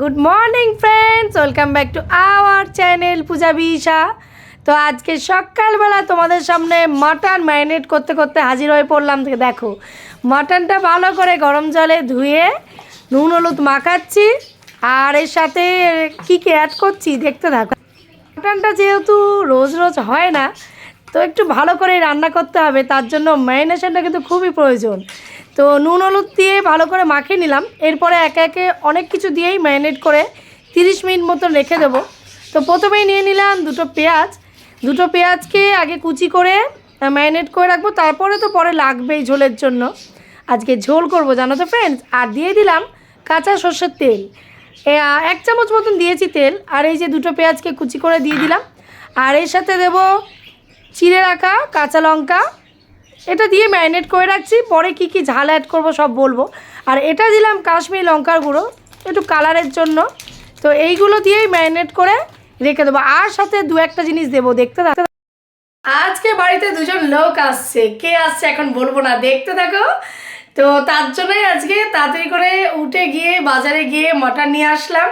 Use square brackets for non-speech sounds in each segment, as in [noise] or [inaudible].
Good morning friends welcome back to our channel Puja বিশা তো আজকে সকালবেলা তোমাদের সামনে মাটন ম্যারিনেট করতে করতে হাজির হয়ে পড়লাম। দেখো মাটনটা ভালো করে গরম জলে ধুয়ে নুন, হলুদ মাখাচ্ছি। আর এর সাথে কী কী অ্যাড করছি দেখতে থাকো। মাটনটা যেহেতু রোজ রোজ হয় না, তো একটু ভালো করে রান্না করতে হবে। তার জন্য ম্যারিনেশনটা কিন্তু খুবই প্রয়োজন। তো নুন, হলুদ দিয়ে ভালো করে মাখিয়ে নিলাম। এরপরে একে একে অনেক কিছু দিয়েই ম্যারিনেট করে তিরিশ মিনিট মতন রেখে দেবো। তো প্রথমেই নিয়ে নিলাম দুটো পেঁয়াজ। দুটো পেঁয়াজকে আগে কুচি করে ম্যারিনেট করে রাখব। তারপরে তো পরে লাগবেই ঝোলের জন্য। আজকে ঝোল করব, জানো তো ফ্রেন্ডস আর দিয়ে দিলাম কাঁচা সর্ষের তেল। এক চামচ মতন দিয়েছি তেল। আর এই যে দুটো পেঁয়াজকে কুচি করে দিয়ে দিলাম। আর এর সাথে দেবো চিড়ে রাখা কাঁচা লঙ্কা। এটা দিয়ে ম্যারিনেট করে রাখছি, পরে কি কি ঝাল অ্যাড করব সব বলব। আর এটা দিলাম কাশ্মীর লঙ্কার গুঁড়ো, একটু কালারের জন্য। তো এইগুলো দিয়েই ম্যারিনেট করে রেখে দেবো। আর সাথে দু একটা জিনিস দেবো, দেখতে থাকতে আজকে বাড়িতে দুজন লোক আসছে। কে আসছে এখন বলব না, দেখতে থাকো। তো তার জন্যই আজকে তাড়াতাড়ি করে উঠে গিয়ে বাজারে গিয়ে মটন নিয়ে আসলাম।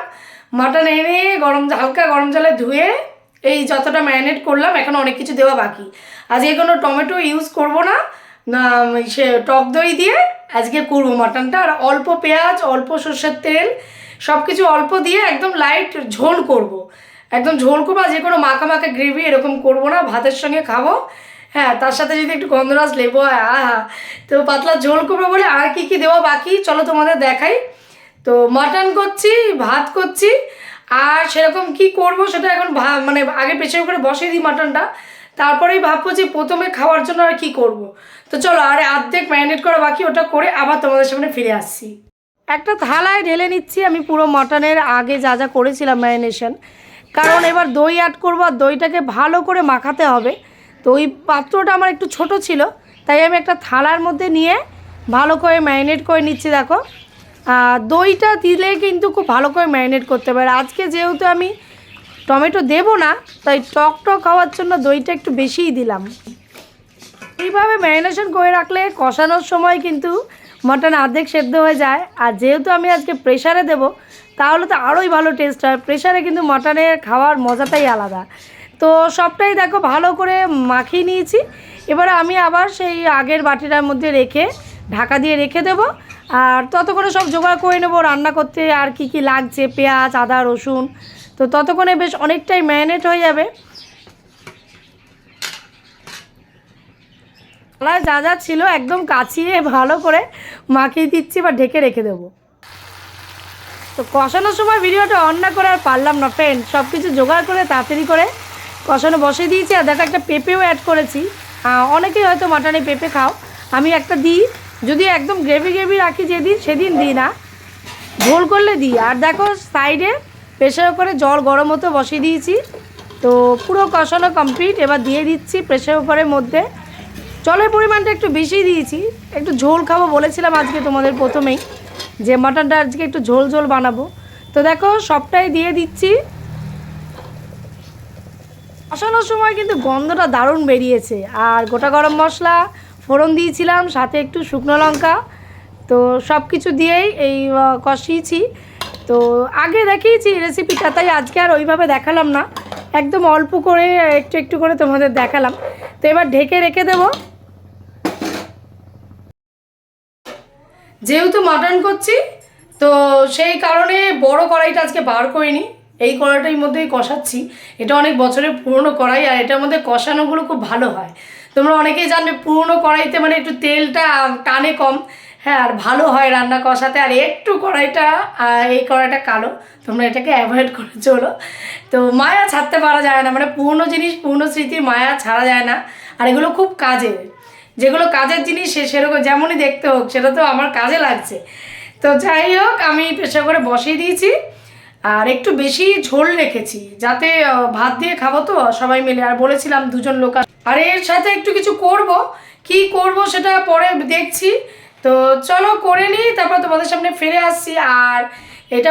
মটন এনে গরম, হালকা গরম জলে ধুয়ে এই যতটা ম্যারিনেট করলাম, এখন অনেক কিছু দেওয়া বাকি। আজকে কোনো টমেটো ইউজ করব না। সে টক দই দিয়ে আজকে করব মাটনটা, আর অল্প পেঁয়াজ, অল্প সর্ষের তেল সব কিছু অল্প দিয়ে একদম লাইট ঝোল করব। একদম ঝোল করব, আর যে কোনো মাখা মাখা গ্রেভি এরকম করব না, ভাতের সঙ্গে খাব। হ্যাঁ তার সাথে যদি একটু গন্ধরাজ লেবু হয়, আহা। তো পাতলা ঝোল করব বলে আর কি কি দেওয়া বাকি, চলো তোমাদের দেখাই। তো মাটন করছি, ভাত করছি আর সেরকম কি করব সেটা এখন মানে আগে পেছনে করে বসিয়ে দিই মাটনটা। তারপরেই ভাববো যে প্রথমে খাওয়ার জন্য আর কি করব। তো চলো, আর অর্ধেক ম্যারিনেট করা বাকি, ওটা করে আবার তোমাদের সামনে ফিরে আসছি। একটা থালায় ঢেলে নিচ্ছি আমি পুরো মটনের, আগে যা যা করেছিলাম ম্যারিনেশন। কারণ এবার দই অ্যাড করব আর দইটাকে ভালো করে মাখাতে হবে। তো ওই পাত্রটা আমার একটু ছোট ছিল, তাই আমি একটা থালার মধ্যে নিয়ে ভালো করে ম্যারিনেট করে নিচ্ছি, দেখো। দইটা দিলে কিন্তু খুব ভালো করে ম্যারিনেট করতে পারে। আজকে যেহেতু আমি টমেটো দেবো না, তাই টক টক হওয়ার জন্য দইটা একটু বেশিই দিলাম। এইভাবে ম্যারিনেশন করে রাখলে কষানোর সময় কিন্তু মটন অর্ধেক সেদ্ধ হয়ে যায়। আর যেহেতু আমি আজকে প্রেশারে দেব, তাহলে তো আরোই ভালো টেস্ট হয়। প্রেশারে কিন্তু মটনের খাওয়ার মজাটাই আলাদা। তো সবটাই দেখো ভালো করে মাখিয়ে নিয়েছি। এবারে আমি আবার সেই আগের বাটিটার মধ্যে রেখে ঢাকা দিয়ে রেখে দেব। আর ততক্ষণে সব জোগাড় করে নেব, রান্না করতে আর কি কি লাগছে, পেঁয়াজ, আদা, রসুন। তো ততক্ষণে বেশ অনেকটাই ম্যারিনেট হয়ে যাবে। যা যা ছিল একদম কাচিয়ে ভালো করে মাখিয়ে দিচ্ছি বা ঢেকে রেখে দেবো। তো কষানোর সময় ভিডিওটা অন না করে আর পারলাম না ফ্রেন্ড সব কিছু জোগাড় করে তাড়াতাড়ি করে কষানো বসিয়ে দিয়েছি। আর দেখো একটা পেঁপেও অ্যাড করেছি। অনেকেই হয়তো মাটনে পেঁপে খাও। আমি একটা দিই। যদি একদম গ্রেভি গ্রেভি রাখি যেদিন, সেদিন দিই না। ঝোল করলে দিই। আর দেখো সাইডে প্রেশার করে জল গরম হতে বসিয়ে দিয়েছি। তো পুরো কষানো কমপ্লিট এবার দিয়ে দিচ্ছি প্রেশার কুকারের মধ্যে। জলের পরিমাণটা একটু বেশি দিয়েছি। একটু ঝোল খাব বলেছিলাম আজকে তোমাদের প্রথমেই যে মাটনটা আজকে একটু ঝোল ঝোল বানাবো। তো দেখো, সবটাই দিয়ে দিচ্ছি। কষানোর সময় কিন্তু গন্ধটা দারুণ বেরিয়েছে। আর গোটা গরম মশলা ফোড়ন দিয়েছিলাম, সাথে একটু শুকনো লঙ্কা। তো সব কিছু দিয়েই এই কষিয়েছি। তো আগে দেখিয়েছি রেসিপিটা তাই আজকে আর ওইভাবে দেখালাম না। একদম অল্প করে, একটু একটু করে তোমাদের দেখালাম। তো এবার ঢেকে রেখে দেবো। যেহেতু মাটন করছি, তো সেই কারণে বড় কড়াইটা আজকে বার করিনি। এই কড়াইটার মধ্যেই কষাচ্ছি। এটা অনেক বছরের পুরনো কড়াই, আর এটার মধ্যে কষানোগুলো খুব ভালো হয়। তোমরা অনেকেই জানবে, পুরনো কড়াইতে মানে একটু তেলটা টানে কম। হ্যাঁ আর ভালো হয় রান্না কষাতে, আর একটু কড়াইটা এই কড়াইটা কালো। তোমরা এটাকে অ্যাভয়েড করে চলো। তো মায়া ছাড়তে পারা যায় না মানে পুরনো জিনিস, পুরনো স্মৃতির মায়া ছাড়া যায় না। আর এগুলো খুব কাজের যেগুলো কাজের জিনিস, সে সেরকম যেমনই দেখতে হোক, সেটা তো আমার কাজে লাগছে। তো যাই হোক, আমি প্রেশার করে বসিয়ে দিয়েছি। আর একটু বেশি ঝোল রেখেছি, যাতে ভাত দিয়ে খাব তো, সবাই মিলে। আর বলেছিলাম দুজন লোক আর এর সাথে একটু কিছু করব। কি করব সেটা পরে দেখছি। তো চলো করে নিই, তারপর তোমাদের সামনে ফিরে আসছি। আর এটা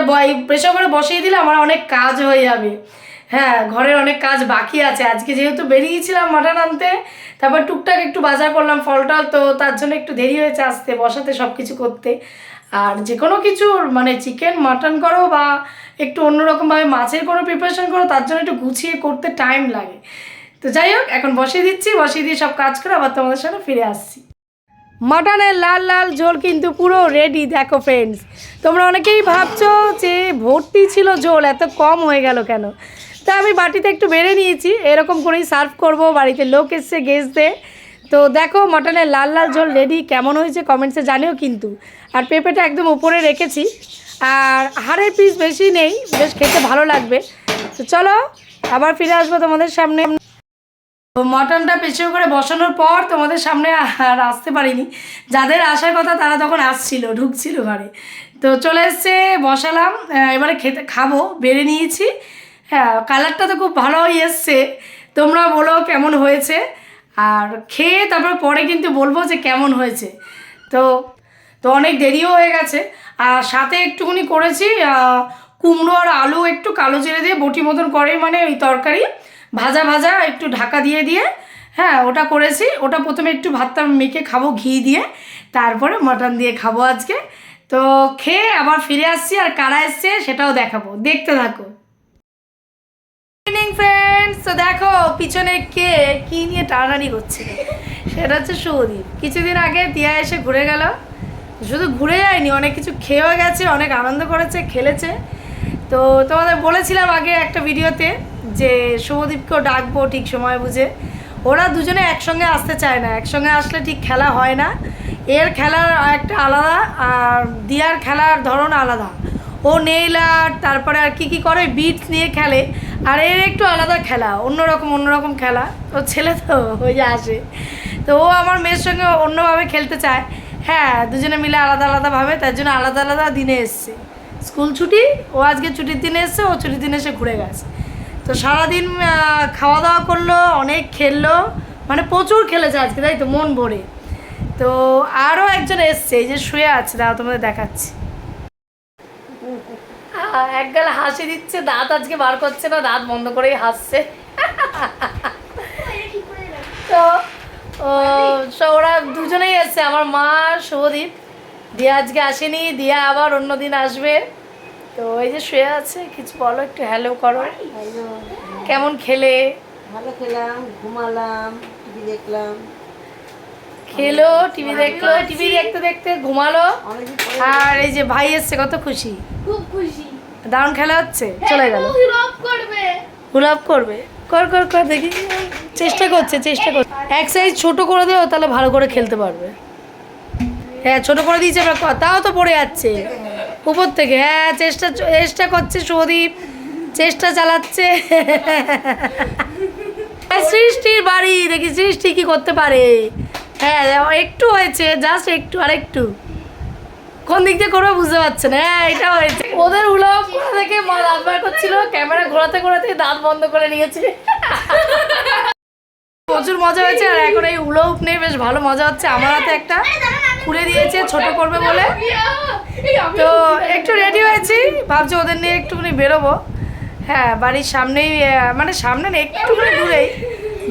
প্রেশার করে বসিয়ে দিলে আমার অনেক কাজ হয়ে যাবে। হ্যাঁ ঘরের অনেক কাজ বাকি আছে। আজকে যেহেতু বেরিয়েছিলাম মাটন আনতে, তারপর টুকটাক একটু বাজার করলাম ফল টল তো তার জন্য একটু দেরি হয়েছে আসতে, বসাতে সব কিছু করতে। আর যে কোনো কিছুর মানে চিকেন মাটন করো বা একটু অন্যরকমভাবে মাছের কোনো প্রিপারেশন করো, তার জন্য একটু গুছিয়ে করতে টাইম লাগে। তো যাই হোক, এখন বসিয়ে দিচ্ছি, বসিয়ে দিয়ে সব কাজ করে আবার তোমাদের সাথে ফিরে আসছি। মাটনের লাল লাল ঝোল কিন্তু পুরো রেডি দেখো ফ্রেন্ডস তোমরা অনেকেই ভাবছ যে ভর্তি ছিল ঝোল, এত কম হয়ে গেল কেন? তা আমি বাটিতে একটু বেড়ে নিয়েছি, এরকম করেই সার্ভ করব, বাড়িতে লোক এসছে গেস্টদের তো দেখো, মটনের লাল লাল ঝোল রেডি কেমন হয়েছে কমেন্টসে জানিও কিন্তু। আর পেঁপেটা একদম উপরে রেখেছি। আর হাড়ের পিস বেশি নেই, বেশ খেতে ভালো লাগবে। তো চলো, আবার ফিরে আসব তোমাদের সামনে। মটনটা প্রেশার করে বসানোর পর তোমাদের সামনে আর আসতে পারিনি। যাদের আসার কথা তারা তখন আসছিল, ঢুকছিল ঘরে। তো চলে এসছে, বসালাম। এবারে খেতে খাব, বেড়ে নিয়েছি। হ্যাঁ কালারটা তো খুব ভালোই এসছে। তোমরা বলো কেমন হয়েছে। আর খেয়ে তারপর পরে কিন্তু বলব যে কেমন হয়েছে। তো তো অনেক দেরিও হয়ে গেছে। আর সাথে একটুখানি করেছি কুমড়ো আর আলু একটু কালো জিরে দিয়ে বটি মতন করে মানে ওই তরকারি, ভাজা ভাজা একটু ঢাকা দিয়ে দিয়ে হ্যাঁ ওটা করেছি। ওটা প্রথমে একটু ভাতটা মেখে খাব ঘি দিয়ে, তারপরে মটন দিয়ে খাব আজকে। তো খেয়ে আবার ফিরে আসছি আর কারা এসছে সেটাও দেখাবো। দেখতে থাকো। তো দেখো পিছনে কে কি নিয়ে টানাটানি করছে সেটা হচ্ছে সৌদীপ। কিছুদিন আগে দিয়া এসে ঘুরে গেল। শুধু ঘুরে যায়নি, অনেক কিছু খেয়েও গেছে, অনেক আনন্দ করেছে, খেলেছে। তো তোমাদের বলেছিলাম আগে একটা ভিডিওতে যে শুভদীপকেও ডাকবো ঠিক সময় বুঝে। ওরা দুজনে একসঙ্গে আসতে চায় না, একসঙ্গে আসলে ঠিক খেলা হয় না। এর খেলার একটা আলাদা আর দিয়ার খেলার ধরন আলাদা। ও নেইল আর্ট তারপরে আর কি কি করে, বিটস নিয়ে খেলে। আর এর একটু আলাদা খেলা, অন্যরকম অন্যরকম খেলা। ও ছেলে তো ওই যে আসে। তো ও আমার মেয়ের সঙ্গে অন্যভাবে খেলতে চায়। হ্যাঁ দুজনে মিলে আলাদা আলাদাভাবে তার জন্য আলাদা আলাদা দিনে এসছে। স্কুল ছুটি, ও আজকে ছুটির দিনে এসছে, ও ছুটির দিনে এসে ঘুরে গেছে। তো সারাদিন খাওয়া দাওয়া করল, অনেক খেললো। মানে প্রচুর খেলেছে আজকে, তাই তো? মন ভরে। তো আরও একজন এসছে, এই যে শুয়ে আছে দাও তোমাদের দেখাচ্ছি। এক গাল হাসি দিচ্ছে দাঁত আজকে বার করছে না দাঁত বন্ধ করেই হাসছে। তো ও, ওরা দুজনেই এসছে আমার মা শুভদীপ দিয়া আজকে আসেনি দিয়া আবার অন্য দিন আসবে। তো এই যে শুয়ে আছে কিছু বলো একটু হ্যালো করো। কেমন খেলে? ভালো খেলাম ঘুমালাম টিভি দেখলাম। খেলো টিভি দেখল টিভি দেখতে দেখতে ঘুমালো। আর এই যে ভাই এসছে কত খুশি। খুব খুশি। দারুণ খেলা হচ্ছে চলে গেল। করবে। গোলাপ করবে। কর কর কর দেখি। চেষ্টা করছে চেষ্টা করছে এক সাইজ ছোট করে দেও তাহলে ভালো করে খেলতে পারবে। হ্যাঁ ছোট করে দিয়েছে ক- তাও তো পড়ে যাচ্ছে। উপর থেকে হ্যাঁ চেষ্টা চেষ্টা করছে সুদীপ চেষ্টা চালাচ্ছে। হ্যাঁ, সৃষ্টির বাড়ি দেখি সৃষ্টি কি করতে পারে। হ্যাঁ একটু হয়েছে জাস্ট একটু আর একটু কোন দিক দিয়ে করবে বুঝতে পারছে না। হ্যাঁ এটা হয়েছে। ওদের উলপ দেখে মা দাঁত বার করছিল, ক্যামেরা ঘোরাতে ঘোরাতে দাঁত বন্ধ করে নিয়েছে। প্রচুর মজা হয়েছে, আর এখন এই উলপ নিয়ে বেশ ভালো মজা হচ্ছে। আমার হাতে একটা খুলে দিয়েছে ছোট করবে বলে। তো একটু রেডি হয়েছি। ভাবছি ওদের নিয়ে একটুখানি বেরোবো। হ্যাঁ বাড়ির সামনেই মানে সামনে না, একটুখানি দূরেই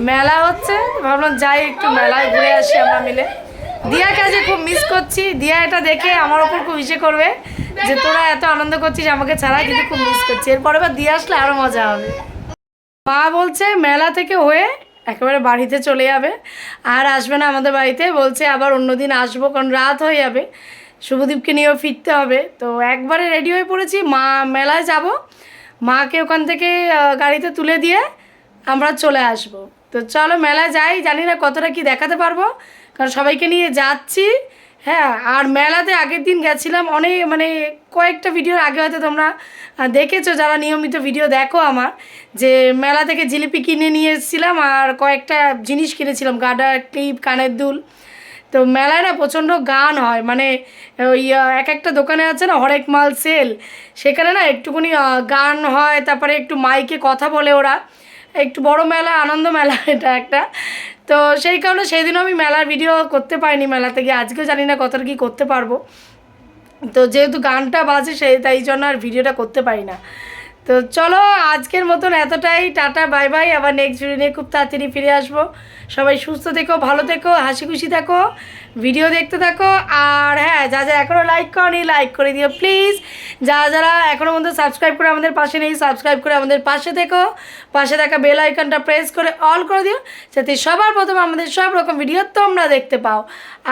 মেলা হচ্ছে। ভাবলাম যাই, একটু মেলায় ঘুরে আসি আমরা মিলে। দিয়াকে আজকে খুব মিস করছি। দিয়া এটা দেখে আমার ওপর খুব ইসে করবে যে তোরা এত আনন্দ করছিস আমাকে ছাড়া, কিন্তু খুব মিস করছি। এরপরে বা দিয়ে আসলে আরও মজা হবে। মা বলছে, মেলা থেকে হয়ে একেবারে বাড়িতে চলে যাবে। আর আসবে না আমাদের বাড়িতে। বলছে, আবার অন্যদিন আসব, কারণ রাত হয়ে যাবে। শুভদীপকে নিয়েও ফিরতে হবে। তো একবারে রেডি হয়ে পড়েছি। মা, মেলায় যাব। মাকে ওখান থেকে গাড়িতে তুলে দিয়ে আমরা চলে আসব। তো চলো, মেলায় যাই। জানি না কতটা কি দেখাতে পারব। কারণ সবাইকে নিয়ে যাচ্ছি। হ্যাঁ আর মেলাতে আগের দিন গেছিলাম। অনেক মানে কয়েকটা ভিডিওর আগে হয়তো তোমরা দেখেছ, যারা নিয়মিত ভিডিও দেখো আমার, যে মেলা থেকে জিলিপি কিনে নিয়ে এসেছিলাম আর কয়েকটা জিনিস কিনেছিলাম গাডার ক্লিপ, কানের দুল। তো মেলায় না প্রচণ্ড গান হয় মানে ওই এক একটা দোকানে আছে না, হরেক মাল সেল। সেখানে না একটুখানি গান হয়, তারপরে একটু মাইকে কথা বলে ওরা। একটু বড় মেলা, আনন্দ মেলা [laughs] এটা একটা। তো সেই কারণে সেই দিনও আমি মেলার ভিডিও করতে পারিনি মেলা থেকে আজকেও জানি না কতটা কী করতে পারব। তো যেহেতু গানটা বাজে সেই তাই জন্য আর ভিডিওটা করতে পারি না। তো চলো, আজকের মতন এতটাই, টাটা বাই বাই আবার নেক্সট ভিডিও নিয়ে খুব তাড়াতাড়ি ফিরে আসব। সবাই সুস্থ থেকো, ভালো থেকো, হাসি খুশি থাকো ভিডিও দেখতে থাকো, আর হ্যাঁ যা যা এখনও লাইক করনি লাইক করে দিও প্লিজ যা যারা এখনও মধ্যে সাবস্ক্রাইব করে আমাদের পাশে নেই সাবস্ক্রাইব করে আমাদের পাশে থেকো। পাশে থাকা বেল আইকনটা প্রেস করে অল করে দিও, যাতে সবার প্রথমে আমাদের সব রকম ভিডিও তোমরা দেখতে পাও।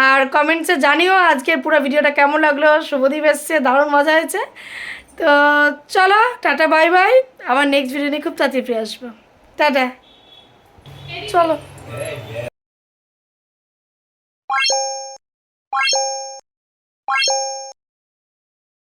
আর কমেন্টসে জানিও আজকের পুরো ভিডিওটা কেমন লাগল, শুভদীপ এসছে, দারুণ মজা হয়েছে। তো চলো, টাটা, বাই বাই। আবার নেক্সট ভিডিও নিয়ে খুব তাড়াতাড়ি ফিরে আসব। টাটা। চলো।